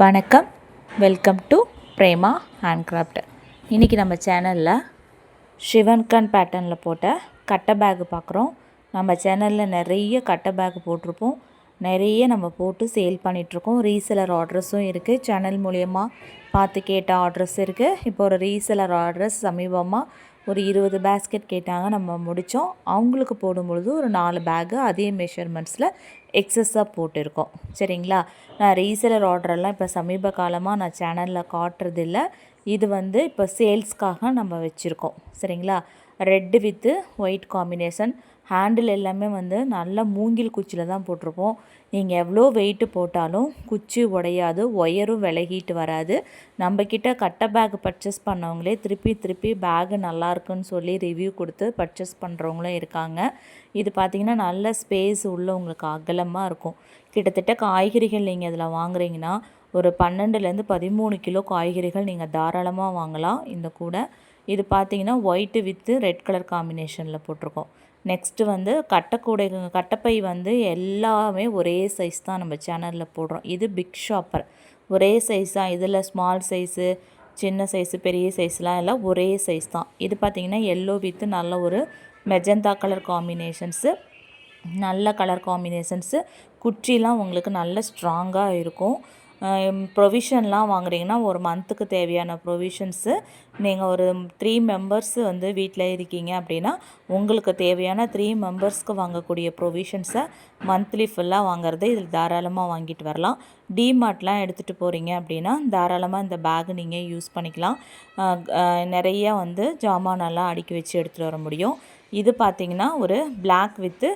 வணக்கம். Welcome to Prema handcraft இன்றைக்கி நம்ம சேனலில் ஷிவன்கன் பேட்டர்னில் போட்ட கட்டை பேக்கு பார்க்குறோம். நம்ம சேனலில் நிறைய கட்டை பேக் போட்டிருப்போம். நிறைய நம்ம போட்டு சேல் பண்ணிகிட்ருக்கோம் ரீசெலர் ஆர்டர்ஸும் இருக்குது சேனல் மூலயமா பார்த்து கேட்ட ஆர்டர்ஸ் இருக்குது இப்போ ஒரு ரீசெலர் ஆர்டர்ஸ் சமீபமாக ஒரு இருபது பேஸ்கெட் கேட்டாங்க நம்ம முடித்தோம் அவங்களுக்கு போடும்பொழுது ஒரு நாலு பேக்கு அதே மெஷர்மெண்ட்ஸில் எக்ஸஸாக போட்டிருக்கோம். சரிங்களா? நான் ரீசெலர் ஆர்டரெல்லாம் இப்போ சமீப காலமாக நான் சேனலில் காட்டுறதில்ல. இது வந்து இப்போ சேல்ஸ்க்காக நம்ம வச்சுருக்கோம். சரிங்களா? Red with white combination handle எல்லாமே வந்து நல்ல மூங்கில் குச்சியில் தான் போட்டிருப்போம். நீங்கள் எவ்வளோ வெயிட்டு போட்டாலும் குச்சி உடையாது ஒயரும் விலகிட்டு வராது. நம்மக்கிட்ட கட்டை பேக் பர்ச்சேஸ் பண்ணவங்களே திருப்பி திருப்பி பேகு நல்லாயிருக்குன்னு சொல்லி ரிவ்யூ கொடுத்து பர்ச்சேஸ் பண்ணுறவங்களும் இருக்காங்க. இது பார்த்திங்கன்னா நல்ல ஸ்பேஸ் உள்ள உங்களுக்கு அகலமாக இருக்கும். கிட்டத்தட்ட காய்கறிகள் நீங்கள் இதில் வாங்குறீங்கன்னா ஒரு பன்னெண்டுலேருந்து பதிமூணு கிலோ காய்கறிகள் நீங்கள் தாராளமாக வாங்கலாம். இந்த கூடை இது பார்த்தீங்கன்னா ஒயிட்டு வித்து ரெட் கலர் காம்பினேஷனில் போட்டிருக்கோம். நெக்ஸ்ட்டு வந்து கட்டக்கூடைங்க கட்டப்பை வந்து எல்லாமே ஒரே சைஸ் தான் நம்ம சேனலில் போடுறோம். இது பிக் ஷாப்பர் ஒரே சைஸ் தான் இதில் ஸ்மால் சைஸு சின்ன சைஸு பெரிய சைஸ்லாம் எல்லாம் ஒரே சைஸ் தான். இது பார்த்திங்கன்னா எல்லோ வித்து நல்ல ஒரு மெஜந்தா கலர் காம்பினேஷன்ஸு நல்ல கலர் காம்பினேஷன்ஸு குச்சிலாம் உங்களுக்கு நல்ல ஸ்ட்ராங்காக இருக்கும். ப்ரொவிஷன்லாம் வாங்குறீங்கன்னா ஒரு மந்த்துக்கு தேவையான ப்ரொவிஷன்ஸு நீங்கள் ஒரு த்ரீ மெம்பர்ஸ் வந்து வீட்டில் இருக்கீங்க அப்படின்னா உங்களுக்கு தேவையான த்ரீ மெம்பர்ஸ்க்கு வாங்கக்கூடிய ப்ரொவிஷன்ஸை மந்த்லி ஃபுல்லாக வாங்குறது இதில் தாராளமாக வாங்கிட்டு வரலாம். டிமார்ட்லாம் எடுத்துகிட்டு போகிறீங்க அப்படின்னா தாராளமாக இந்த பேக் நீங்கள் யூஸ் பண்ணிக்கலாம். நிறைய வந்து ஜாமானெல்லாம் அடுக்கி வச்சு எடுத்துகிட்டு வர முடியும். இது பார்த்திங்கன்னா ஒரு பிளாக் வித்து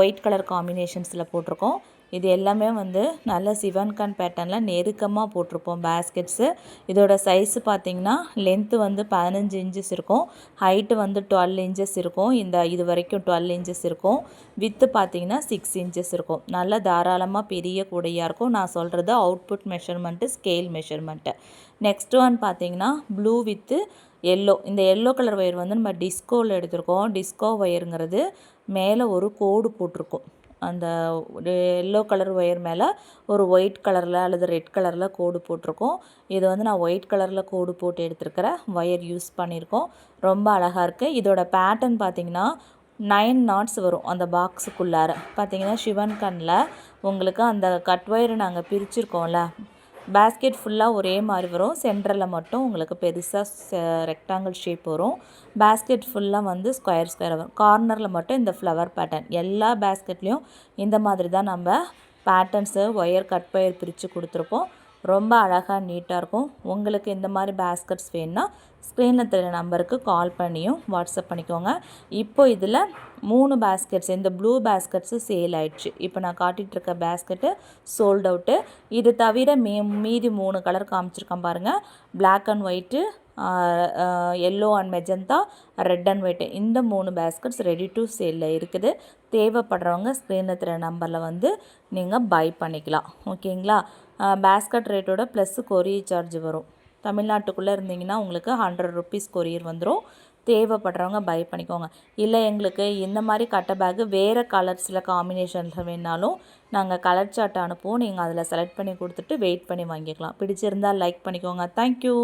ஒயிட் கலர் காம்பினேஷன்ஸில் போட்டிருக்கோம். இது எல்லாமே வந்து நல்ல சிவன்கான் பேட்டர்னில் நெருக்கமாக போட்டிருப்போம் பேஸ்கெட்ஸு இதோட சைஸு பார்த்திங்கன்னா லென்த்து வந்து பதினஞ்சு இன்ச்சஸ் இருக்கும். ஹைட்டு வந்து டுவெல் இன்ச்சஸ் இருக்கும். இந்த இது வரைக்கும் டுவெல் இன்ச்சஸ் இருக்கும். வித்து பார்த்திங்கன்னா சிக்ஸ் இன்ச்சஸ் இருக்கும். நல்ல தாராளமாக பெரிய கூடையாக இருக்கும். நான் சொல்கிறது output measurement scale measurement next one பார்த்திங்கன்னா ப்ளூ வித்து எல்லோ இந்த எல்லோ கலர் ஒயர் வந்து நம்ம டிஸ்கோவில் எடுத்திருக்கோம். டிஸ்கோ ஒயருங்கிறது மேலே ஒரு கோடு போட்டிருக்கோம். அந்த எல்லோ கலர் ஒயர் மேலே ஒரு ஒயிட் கலரில் அல்லது ரெட் கலரில் கோடு போட்டிருக்கோம். இது வந்து நான் ஒயிட் கலரில் கோடு போட்டு எடுத்துருக்கிற ஒயர் யூஸ் பண்ணியிருக்கோம். ரொம்ப அழகாக இருக்குது இதோட பேட்டர்ன் பார்த்திங்கன்னா நைன் நாட்ஸ் வரும் அந்த பாக்ஸுக்குள்ளார பார்த்தீங்கன்னா சிவன் கண்ணில் உங்களுக்கு அந்த கட் ஒயரை நாங்கள் பிரிச்சுருக்கோம்ல. பேஸ்கெட் ஃபுல்லாக ஒரே மாதிரி வரும். சென்டரில் மட்டும் உங்களுக்கு பெருசாக ரெக்டாங்கிள் ஷேப் வரும். பேஸ்கெட் ஃபுல்லாக வந்து ஸ்கொயர் ஸ்கொயர் வரும். கார்னரில் மட்டும் இந்த ஃப்ளவர் பேட்டர்ன் எல்லா பேஸ்கெட்லேயும் இந்த மாதிரி தான் நம்ம பேட்டர்ன்ஸு ஒயர் கட் ஒயர் பிரித்து கொடுத்துருப்போம். ரொம்ப அழகாக நீட்டாக இருக்கும். உங்களுக்கு இந்த மாதிரி பேஸ்கெட்ஸ் வேணுன்னா ஸ்க்ரீனில் தெரிய நம்பருக்கு கால் பண்ணியும் வாட்ஸ்அப் பண்ணிக்கோங்க. இப்போ இதில் மூணு பேஸ்கெட்ஸ் இந்த ப்ளூ பேஸ்கெட்ஸு சேல் ஆயிடுச்சு. இப்போ நான் காட்டிகிட்ருக்க பேஸ்கெட்டு சோல்ட் அவுட்டு இது தவிர மீ மீதி மூணு கலர் காமிச்சிருக்கேன் பாருங்கள் black and white yellow and magenta red and white இந்த மூணு பேஸ்கெட்ஸ் ரெடி டு சேலில் இருக்குது. தேவைப்படுறவங்க ஸ்க்ரீனில் தெரிய நம்பரில் வந்து நீங்கள் பை பண்ணிக்கலாம். ஓகேங்களா பேஸ்கட் ரேட்டோட ப்ளஸ்ஸு கொரியர் சார்ஜ் வரும். தமிழ்நாட்டுக்குள்ளே இருந்தீங்கன்னா உங்களுக்கு ஹண்ட்ரட் ருபீஸ் கொரியர் வந்துடும் தேவைப்படுறவங்க பை பண்ணிக்கோங்க. இல்லை எங்களுக்கு இந்த மாதிரி கட்ட பேக்கு வேறு கலர்ஸில் காம்பினேஷனில் வேணாலும் நாங்கள் கலர் சார்ட் அனுப்புவோம். நீங்கள் அதில் செலக்ட் பண்ணி கொடுத்துட்டு வெயிட் பண்ணி வாங்கிக்கலாம். பிடிச்சிருந்தால் லைக் பண்ணிக்கோங்க. தேங்க்யூ